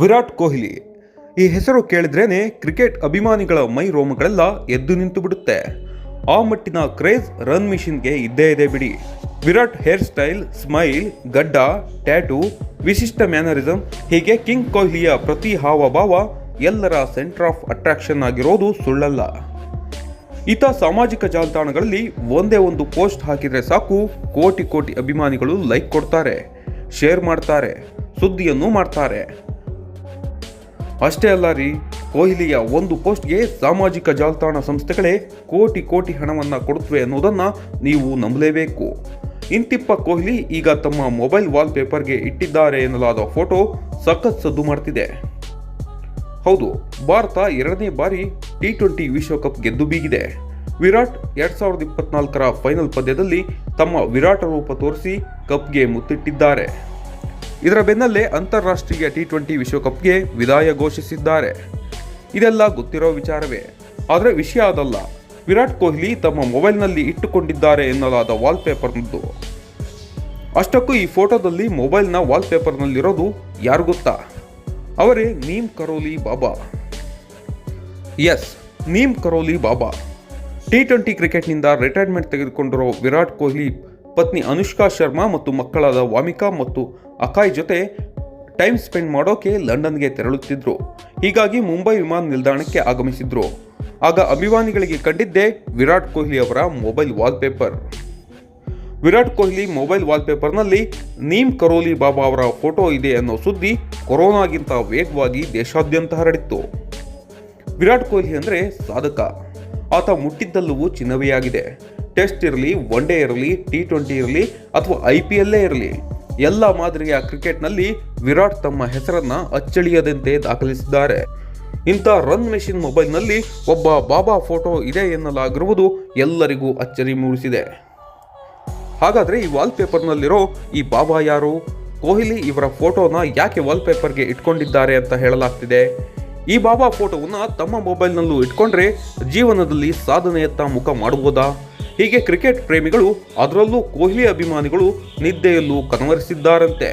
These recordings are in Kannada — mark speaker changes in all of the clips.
Speaker 1: ವಿರಾಟ್ ಕೊಹ್ಲಿ. ಈ ಹೆಸರು ಕೇಳಿದ್ರೇನೆ ಕ್ರಿಕೆಟ್ ಅಭಿಮಾನಿಗಳ ಮೈ ರೋಮಗಳೆಲ್ಲ ಎದ್ದು ನಿಂತು ಬಿಡುತ್ತೆ. ಆ ಮಟ್ಟಿನ ಕ್ರೇಜ್ ರನ್ ಮಿಷಿನ್ಗೆ ಇದ್ದೇ ಇದೆ ಬಿಡಿ. ವಿರಾಟ್ ಹೇರ್ ಸ್ಟೈಲ್, ಸ್ಮೈಲ್, ಗಡ್ಡ, ಟ್ಯಾಟೂ, ವಿಶಿಷ್ಟ ಮ್ಯಾನರಿಸಮ್ ಹೀಗೆ ಕಿಂಗ್ ಕೊಹ್ಲಿಯ ಪ್ರತಿ ಹಾವಭಾವ ಎಲ್ಲರ ಸೆಂಟರ್ ಆಫ್ ಅಟ್ರಾಕ್ಷನ್ ಆಗಿರೋದು ಸುಳ್ಳಲ್ಲ. ಈತ ಸಾಮಾಜಿಕ ಜಾಲತಾಣಗಳಲ್ಲಿ ಒಂದೇ ಒಂದು ಪೋಸ್ಟ್ ಹಾಕಿದರೆ ಸಾಕು, ಕೋಟಿ ಕೋಟಿ ಅಭಿಮಾನಿಗಳು ಲೈಕ್ ಕೊಡ್ತಾರೆ, ಶೇರ್ ಮಾಡ್ತಾರೆ. ಸುದ್ದಿಯನ್ನು ಮಾಡ್ತಾರೆ. ಅಷ್ಟೇ ಅಲ್ಲ ರೀ, ಕೊಹ್ಲಿಯ ಒಂದು ಪೋಸ್ಟ್ಗೆ ಸಾಮಾಜಿಕ ಜಾಲತಾಣ ಸಂಸ್ಥೆಗಳೇ ಕೋಟಿ ಕೋಟಿ ಹಣವನ್ನು ಕೊಡುತ್ತವೆ ಅನ್ನೋದನ್ನು ನೀವು ನಂಬಲೇಬೇಕು. ಇಂತಿಪ್ಪ ಕೊಹ್ಲಿ ಈಗ ತಮ್ಮ ಮೊಬೈಲ್ ವಾಲ್ಪೇಪರ್ಗೆ ಇಟ್ಟಿದ್ದಾರೆ ಎನ್ನಲಾದ ಫೋಟೋ ಸಖತ್ ಸದ್ದು ಮಾಡ್ತಿದೆ. ಹೌದು, ಭಾರತ ಎರಡನೇ ಬಾರಿ ಟಿ ಟ್ವೆಂಟಿ ವಿಶ್ವಕಪ್ ಗೆದ್ದು ಬೀಗಿದೆ. ವಿರಾಟ್ ಎರಡ್ ಸಾವಿರದ ಇಪ್ಪತ್ನಾಲ್ಕರ ಫೈನಲ್ ಪಂದ್ಯದಲ್ಲಿ ತಮ್ಮ ವಿರಾಟ ರೂಪ ತೋರಿಸಿ ಕಪ್ಗೆ ಮುತ್ತಿಟ್ಟಿದ್ದಾರೆ. ಇದರ ಬೆನ್ನಲ್ಲೇ ಅಂತಾರಾಷ್ಟ್ರೀಯ ಟಿ ಟ್ವೆಂಟಿ ವಿಶ್ವಕಪ್ಗೆ ವಿದಾಯ ಘೋಷಿಸಿದ್ದಾರೆ. ಇದೆಲ್ಲ ಗೊತ್ತಿರೋ ವಿಚಾರವೇ. ಆದರೆ ವಿಷಯ ಅದಲ್ಲ. ವಿರಾಟ್ ಕೊಹ್ಲಿ ತಮ್ಮ ಮೊಬೈಲ್ನಲ್ಲಿ ಇಟ್ಟುಕೊಂಡಿದ್ದಾರೆ ಎನ್ನಲಾದ ವಾಲ್ಪೇಪರ್ನದ್ದು. ಅಷ್ಟಕ್ಕೂ ಈ ಫೋಟೋದಲ್ಲಿ ಮೊಬೈಲ್ನ ವಾಲ್ಪೇಪರ್ನಲ್ಲಿರೋದು ಯಾರು ಗೊತ್ತಾ? ಅವರೇ Neem Karoli Baba. Yes, Neem Karoli Baba. T twenty ಕ್ರಿಕೆಟ್ನಿಂದ retirement ತೆಗೆದುಕೊಂಡಿರೋ ವಿರಾಟ್ ಕೊಹ್ಲಿ ಪತ್ನಿ ಅನುಷ್ಕಾ ಶರ್ಮಾ ಮತ್ತು ಮಕ್ಕಳಾದ ವಾಮಿಕಾ ಮತ್ತು ಅಕಾಯ್ ಜೊತೆ ಟೈಮ್ ಸ್ಪೆಂಡ್ ಮಾಡೋಕೆ ಲಂಡನ್ಗೆ ತೆರಳುತ್ತಿದ್ರು. ಹೀಗಾಗಿ ಮುಂಬೈ ವಿಮಾನ ನಿಲ್ದಾಣಕ್ಕೆ ಆಗಮಿಸಿದ್ರು. ಆಗ ಅಭಿಮಾನಿಗಳಿಗೆ ಕಂಡಿದ್ದೇ ವಿರಾಟ್ ಕೊಹ್ಲಿ ಅವರ mobile wallpaper. Virat Kohli mobile ವಾಲ್ಪೇಪರ್ನಲ್ಲಿ Neem Karoli Baba ಅವರ ಫೋಟೋ ಇದೆ ಅನ್ನೋ ಸುದ್ದಿ ಕೊರೋನಾಗಿಂತ ವೇಗವಾಗಿ ದೇಶಾದ್ಯಂತ ಹರಡಿತ್ತು. ವಿರಾಟ್ ಕೊಹ್ಲಿ ಅಂದರೆ ಸಾಧಕ. ಆತ ಮುಟ್ಟಿದ್ದಲ್ಲವೂ ಚಿನ್ನವೇ ಆಗಿದೆ. ಟೆಸ್ಟ್ ಇರಲಿ, ಒನ್ ಡೇ ಇರಲಿ ಟಿ ಟ್ವೆಂಟಿ ಇರಲಿ, ಅಥವಾ ಐ ಪಿ ಎಲ್ಲೇ ಇರಲಿ, ಎಲ್ಲ ಮಾದರಿಯ ಕ್ರಿಕೆಟ್ನಲ್ಲಿ ವಿರಾಟ್ ತಮ್ಮ ಹೆಸರನ್ನ ಅಚ್ಚಳಿಯದಂತೆ ದಾಖಲಿಸಿದ್ದಾರೆ. ಇಂಥ ರನ್ ಮೆಷಿನ್ ಮೊಬೈಲ್ನಲ್ಲಿ ಒಬ್ಬ ಬಾಬಾ ಫೋಟೋ ಇದೆ ಎನ್ನಲಾಗಿರುವುದು ಎಲ್ಲರಿಗೂ ಅಚ್ಚರಿ ಮೂಡಿಸಿದೆ. ಹಾಗಾದರೆ ಈ ವಾಲ್ಪೇಪರ್ನಲ್ಲಿರೋ ಈ ಬಾಬಾ ಯಾರು? ಕೊಹ್ಲಿ ಇವರ ಫೋಟೋನ ಯಾಕೆ ವಾಲ್ಪೇಪರ್ಗೆ ಇಟ್ಕೊಂಡಿದ್ದಾರೆ ಅಂತ ಹೇಳಲಾಗ್ತಿದೆ. ಈ ಬಾಬಾ ಫೋಟೋವನ್ನು ತಮ್ಮ ಮೊಬೈಲ್ನಲ್ಲೂ ಇಟ್ಕೊಂಡ್ರೆ ಜೀವನದಲ್ಲಿ ಸಾಧನೆಯತ್ತ ಮುಖ ಮಾಡಬಹುದಾ ಹೀಗೆ ಕ್ರಿಕೆಟ್ ಪ್ರೇಮಿಗಳು ಅದರಲ್ಲೂ ಕೊಹ್ಲಿ ಅಭಿಮಾನಿಗಳು ನಿದ್ದೆಯಲ್ಲೂ ಕನವರಿಸಿದ್ದಾರಂತೆ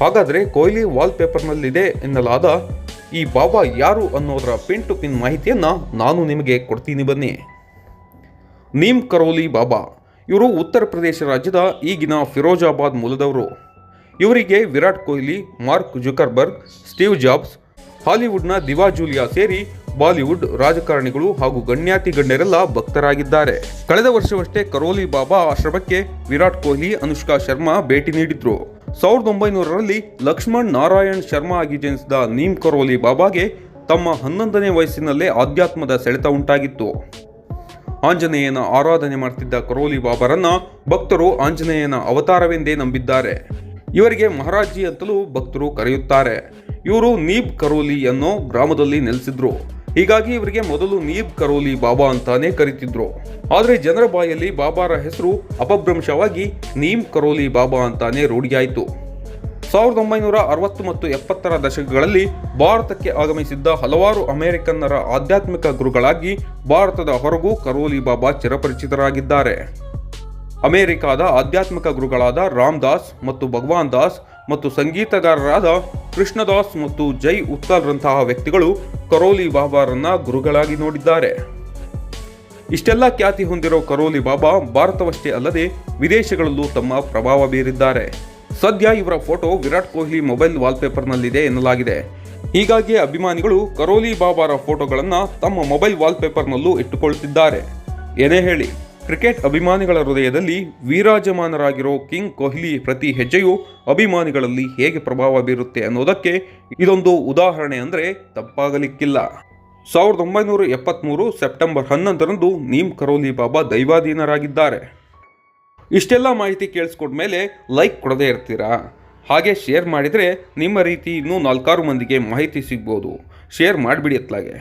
Speaker 1: ಹಾಗಾದರೆ ಕೊಹ್ಲಿ ವಾಲ್ಪೇಪರ್ನಲ್ಲಿದೆ ಎನ್ನಲಾದ ಈ ಬಾಬಾ ಯಾರು ಅನ್ನೋದರ ಪಿನ್ ಟು ಪಿನ್ ಮಾಹಿತಿಯನ್ನು ನಾನು ನಿಮಗೆ ಕೊಡ್ತೀನಿ ಬನ್ನಿ. ನೀಮ್ ಕರೋಲಿ ಬಾಬಾ, ಇವರು ಉತ್ತರ ಪ್ರದೇಶ ರಾಜ್ಯದ ಈಗಿನ ಫಿರೋಜಾಬಾದ್ ಮೂಲದವರು. ಇವರಿಗೆ Virat Kohli, Mark Zuckerberg, Steve Jobs, ಹಾಲಿವುಡ್ನ diva Julia ಸೇರಿ ಬಾಲಿವುಡ್ ರಾಜಕಾರಣಿಗಳು ಹಾಗೂ ಗಣ್ಯಾತಿ ಗಣ್ಯರೆಲ್ಲ ಭಕ್ತರಾಗಿದ್ದಾರೆ. ಕಳೆದ ವರ್ಷವಷ್ಟೇ ಕರೋಲಿ ಬಾಬಾ ಆಶ್ರಮಕ್ಕೆ ವಿರಾಟ್ ಕೊಹ್ಲಿ, ಅನುಷ್ಕಾ ಶರ್ಮಾ ಭೇಟಿ ನೀಡಿದ್ರು. ಸಾವಿರದ ಒಂಬೈನೂರರಲ್ಲಿ ಲಕ್ಷ್ಮಣ್ ನಾರಾಯಣ್ ಶರ್ಮಾ ಆಗಿ ಜನಿಸಿದ ನೀಮ್ ಕರೋಲಿ ಬಾಬಾಗೆ ತಮ್ಮ ಹನ್ನೊಂದನೇ ವಯಸ್ಸಿನಲ್ಲೇ ಆಧ್ಯಾತ್ಮದ ಸೆಳೆತ ಉಂಟಾಗಿತ್ತು. ಆಂಜನೇಯನ ಆರಾಧನೆ ಮಾಡ್ತಿದ್ದ ಕರೋಲಿ ಬಾಬರನ್ನ ಭಕ್ತರು ಆಂಜನೇಯನ ಅವತಾರವೆಂದೇ ನಂಬಿದ್ದಾರೆ. ಇವರಿಗೆ ಮಹಾರಾಜಿ ಅಂತಲೂ ಭಕ್ತರು ಕರೆಯುತ್ತಾರೆ. ಇವರು ನೀಬ್ ಕರೋಲಿ ಅನ್ನೋ ಗ್ರಾಮದಲ್ಲಿ ನೆಲೆಸಿದ್ರು. ಹೀಗಾಗಿ ಇವರಿಗೆ ಮೊದಲು ನೀಬ್ ಕರೋಲಿ ಬಾಬಾ ಅಂತಾನೆ ಕರೀತಿದ್ರು. ಆದರೆ ಜನರ ಬಾಯಲ್ಲಿ ಬಾಬಾರ ಹೆಸರು ಅಪಭ್ರಂಶವಾಗಿ ನೀಮ್ ಕರೋಲಿ ಬಾಬಾ ಅಂತಾನೆ ರೂಢಿಯಾಯಿತು. ಸಾವಿರದ ಒಂಬೈನೂರ ಅರವತ್ತು ಮತ್ತು ಎಪ್ಪತ್ತರ ದಶಕಗಳಲ್ಲಿ ಭಾರತಕ್ಕೆ ಆಗಮಿಸಿದ್ದ ಹಲವಾರು ಅಮೆರಿಕನ್ನರ ಆಧ್ಯಾತ್ಮಿಕ ಗುರುಗಳಾಗಿ ಭಾರತದ ಹೊರಗೂ ಕರೋಲಿ ಬಾಬಾ ಚಿರಪರಿಚಿತರಾಗಿದ್ದಾರೆ. ಅಮೆರಿಕಾದ ಆಧ್ಯಾತ್ಮಿಕ ಗುರುಗಳಾದ ರಾಮ್ ದಾಸ್ ಮತ್ತು ಭಗವಾನ್ ದಾಸ್ ಮತ್ತು ಸಂಗೀತಗಾರರಾದ ಕೃಷ್ಣದಾಸ್ ಮತ್ತು ಜೈ ಉತ್ತಲ್ರಂತಹ ವ್ಯಕ್ತಿಗಳು ಕರೋಲಿ ಬಾಬಾರನ್ನ ಗುರುಗಳಾಗಿ ನೋಡಿದ್ದಾರೆ. ಇಷ್ಟೆಲ್ಲ ಖ್ಯಾತಿ ಹೊಂದಿರೋ ಕರೋಲಿ ಬಾಬಾ ಭಾರತವಷ್ಟೇ ಅಲ್ಲದೆ ವಿದೇಶಗಳಲ್ಲೂ ತಮ್ಮ ಪ್ರಭಾವ ಬೀರಿದ್ದಾರೆ. ಸದ್ಯ ಇವರ ಫೋಟೋ ವಿರಾಟ್ ಕೊಹ್ಲಿ ಮೊಬೈಲ್ ವಾಲ್ಪೇಪರ್ನಲ್ಲಿದೆ ಎನ್ನಲಾಗಿದೆ. ಹೀಗಾಗಿ ಅಭಿಮಾನಿಗಳು ಕರೋಲಿ ಬಾಬಾರ ಫೋಟೋಗಳನ್ನು ತಮ್ಮ ಮೊಬೈಲ್ ವಾಲ್ಪೇಪರ್ನಲ್ಲೂ ಇಟ್ಟುಕೊಳ್ಳುತ್ತಿದ್ದಾರೆ ಏನೇ ಹೇಳಿ. ಕ್ರಿಕೆಟ್ ಅಭಿಮಾನಿಗಳ ಹೃದಯದಲ್ಲಿ ವೀರಾಜಮಾನರಾಗಿರೋ ಕಿಂಗ್ ಕೊಹ್ಲಿ ಪ್ರತಿ ಹೆಜ್ಜೆಯು ಅಭಿಮಾನಿಗಳಲ್ಲಿ ಹೇಗೆ ಪ್ರಭಾವ ಬೀರುತ್ತೆ ಅನ್ನೋದಕ್ಕೆ ಇದೊಂದು ಉದಾಹರಣೆ ಅಂದರೆ ತಪ್ಪಾಗಲಿಕ್ಕಿಲ್ಲ. ಸಾವಿರದ ಒಂಬೈನೂರ ಎಪ್ಪತ್ತ್ಮೂರು ಸೆಪ್ಟೆಂಬರ್ ಹನ್ನೊಂದರಂದು ನೀಮ್ ಕರೋಲಿ ಬಾಬಾ ದೈವಾಧೀನರಾಗಿದ್ದಾರೆ. ಇಷ್ಟೆಲ್ಲ ಮಾಹಿತಿ ಕೇಳಿಸ್ಕೊಂಡ್ಮೇಲೆ ಲೈಕ್ ಕೊಡದೇ ಇರ್ತೀರಾ? ಹಾಗೆ ಶೇರ್ ಮಾಡಿದರೆ ನಿಮ್ಮ ರೀತಿ ಇನ್ನೂ ನಾಲ್ಕಾರು ಮಂದಿಗೆ ಮಾಹಿತಿ ಸಿಗ್ಬೋದು. ಶೇರ್ ಮಾಡಿಬಿಡಿ ಅತ್ಲಾಗೆ